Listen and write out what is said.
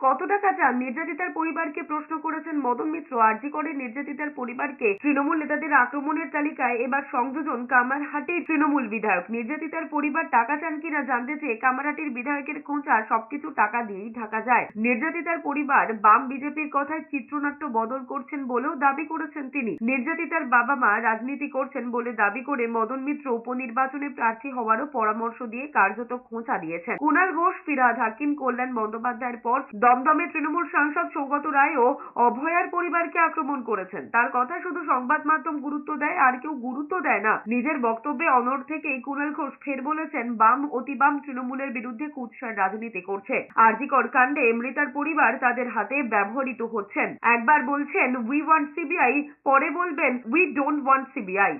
কত টাকা চান? নির্যাতিতার পরিবারকে প্রশ্ন করেছেন মদন মিত্র। আরজি করে নির্যাতিতার পরিবারকে তৃণমূল নেতাদের আক্রমণের তালিকায় এবার সংযোজন কামারহাটির তৃণমূল বিধায়ক। নির্যাতিতার পরিবার টাকা চান কিনা জানতে চেয়ে কামারহাটির বিধায়কের খোঁচা, সবকিছু টাকা দিয়েই ঢাকা যায়। নির্যাতিতার পরিবার বাম বিজেপির কথায় চিত্রনাট্য বদল করছেন বলেও দাবি করেছেন তিনি। নির্যাতিতার বাবা মা রাজনীতি করছেন বলে দাবি করে মদন মিত্র উপনির্বাচনে প্রার্থী হওয়ারও পরামর্শ দিয়ে কার্যত খোঁচা দিয়েছেন। কুণাল ঘোষ ফিরাদ হাকিম, কল্যাণ বন্দ্যোপাধ্যায়ের পর দমদমে তৃণমূল সাংসদ সৌগত রায়ও অভয়ার পরিবারকে আক্রমণ করেছেন। তার কথা শুধু সংবাদ মাধ্যম গুরুত্ব দেয়, আর কেউ গুরুত্ব দেয় না। নিজের বক্তব্যে অনড় থেকে কুণাল ঘোষ ফের বলেছেন, বাম অতি বাম তৃণমূলের বিরুদ্ধে কুৎসার রাজনীতি করছে। আরজিকর কাণ্ডে মৃতার পরিবার তাদের হাতে ব্যবহৃত হচ্ছেন। একবার বলছেন উই ওয়ান্ট সিবিআই পরে বলবেন উই ডোন্ট ওয়ান্ট সিবিআই